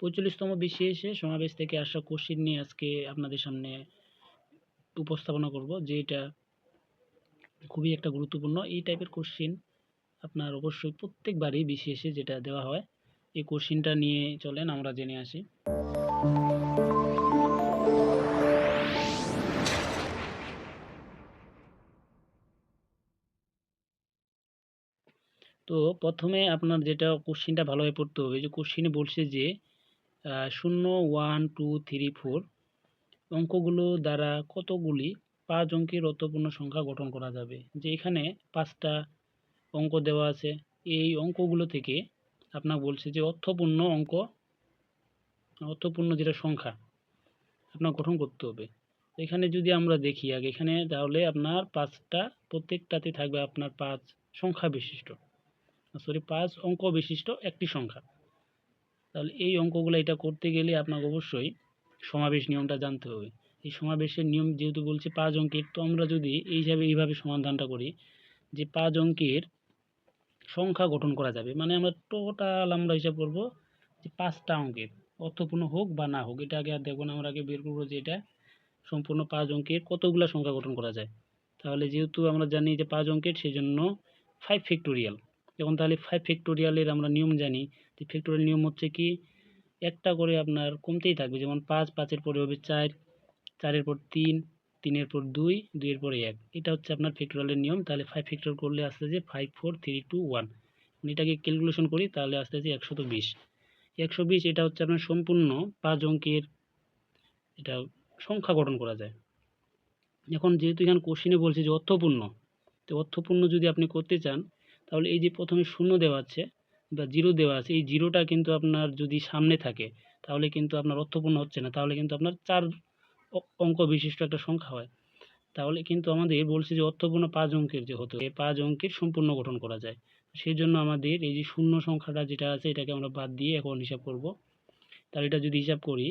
পঁয়তাল্লিশতম বিসিএসে সমাবেশ থেকে আসা কোশ্চিন নিয়ে আজকে আপনাদের সামনে উপস্থাপনা করব যে এটা খুবই একটা গুরুত্বপূর্ণ। এই টাইপের কোশ্চিন আপনার অবশ্যই প্রত্যেকবারই বিসিএসে যেটা দেওয়া হয়, এই কোশ্চিনটা নিয়ে চলেন আমরা জেনে আসি। তো প্রথমে আপনার যেটা কোশ্চিনটা ভালোভাবে পড়তে হবে যে কোশ্চিনে বলছে যে শূন্য ওয়ান টু থ্রি ফোর অঙ্কগুলো দ্বারা কতগুলি পাঁচ অঙ্কের অর্থপূর্ণ সংখ্যা গঠন করা যাবে? যে এখানে পাঁচটা অঙ্ক দেওয়া আছে, এই অঙ্কগুলো থেকে আপনার বলছে যে অর্থপূর্ণ অঙ্ক, অর্থপূর্ণ যেটা সংখ্যা আপনার গঠন করতে হবে। এখানে যদি আমরা দেখি আগে, এখানে তাহলে আপনার পাঁচটা প্রত্যেকটাতে থাকবে আপনার পাঁচ সংখ্যা বিশিষ্ট। সরি পাঁচ অঙ্ক বিশিষ্ট একটি সংখ্যা। তাহলে এই অঙ্কগুলো এটা করতে গেলে আপনাকে অবশ্যই সমাবেশ নিয়মটা জানতে হবে। এই সমাবেশের নিয়ম যেহেতু বলছে পাঁচ অঙ্কের, তো আমরা যদি এই হিসাবে এইভাবে সমাধানটা করি যে পাঁচ অঙ্কের সংখ্যা গঠন করা যাবে। মানে আমরা টোটাল আমরা হিসাব করব যে পাঁচটা অঙ্কের, অর্থপূর্ণ হোক বা না হোক। এটা আগে আর দেখব না, আমরা আগে বের করব যে এটা সম্পূর্ণ পাঁচ অঙ্কের কতগুলো সংখ্যা গঠন করা যায়। তাহলে যেহেতু আমরা জানি যে পাঁচ অঙ্কের সেই জন্য ফাইভ ফ্যাক্টোরিয়াল যখন তাহলে ফাইভ ফ্যাক্টোরিয়ালের আমরা নিয়ম জানি। যে ফ্যাক্টোরিয়াল নিয়ম হচ্ছে কি, একটা করে আপনার কমতেই থাকবে। যেমন পাঁচ, পাঁচের পরে হবে চার, চারের পর তিন, তিনের পর দুই, দুইয়ের পরে এক। এটা হচ্ছে আপনার ফ্যাক্টোরিয়ালের নিয়ম। তাহলে ফাইভ ফ্যাক্টোরিয়াল করলে আসতে যে five four three two one এটাকে ক্যালকুলেশন করি, তাহলে আসতে আছে একশত বিশ। একশো বিশ, এটা হচ্ছে আপনার সম্পূর্ণ পাঁচ অঙ্কের এটা সংখ্যা গঠন করা যায়। এখন যেহেতু এখানে কোশ্চিনে বলছে যে অর্থপূর্ণ, তো অর্থপূর্ণ যদি আপনি করতে চান তাহলে এই যে প্রথমে শূন্য দেওয়া আছে বা জিরো দেওয়া আছে, এই জিরোটা কিন্তু আপনার যদি সামনে থাকে, তাহলে কিন্তু আপনার অর্থপূর্ণ হচ্ছে না। তাহলে কিন্তু আপনার চার অঙ্ক বিশিষ্ট একটা সংখ্যা হয়। তাহলে কিন্তু আমাদের বলছে যে অর্থপূর্ণ পাঁচ অঙ্কের যে হতো এই পাঁচ অঙ্কের সম্পূর্ণ গঠন করা যায়। সেই জন্য আমাদের এই যে শূন্য সংখ্যাটা যেটা আছে, এটাকে আমরা বাদ দিয়ে এখন হিসাব করব। তাহলে এটা যদি হিসাব করি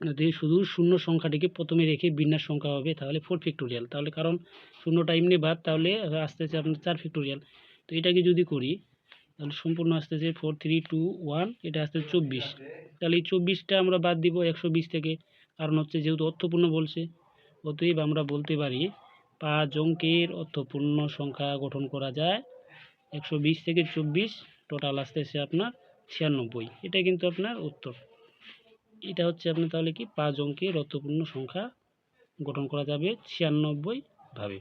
যদি শুধু শূন্য সংখ্যাটিকে প্রথমে রেখে বিন্যাস সংখ্যা হবে, তাহলে ফোর ফ্যাক্টোরিয়াল তাহলে কারণ শূন্যটা এমনি বাদ, তাহলে আস্তে আসতে আপনার চার ফ্যাক্টোরিয়াল তো এটাকে যদি করি, তাহলে সম্পূর্ণ আসতেছে ফোর থ্রি টু ওয়ান এটা আসতে চব্বিশ। তাহলে এই চব্বিশটা আমরা বাদ দিব একশো বিশ থেকে। কারণ হচ্ছে যেহেতু অর্থপূর্ণ বলছে, অতএব আমরা বলতে পারি পাঁচ অঙ্কের অর্থপূর্ণ সংখ্যা গঠন করা যায়। একশো বিশ থেকে চব্বিশ টোটাল আসতেছে আপনার ছিয়ানব্বই। এটা কিন্তু আপনার উত্তর। এটা হচ্ছে আপনার তাহলে কি পাঁচ অঙ্কের অর্থপূর্ণ সংখ্যা গঠন করা যাবে ছিয়ানব্বই ভাবে।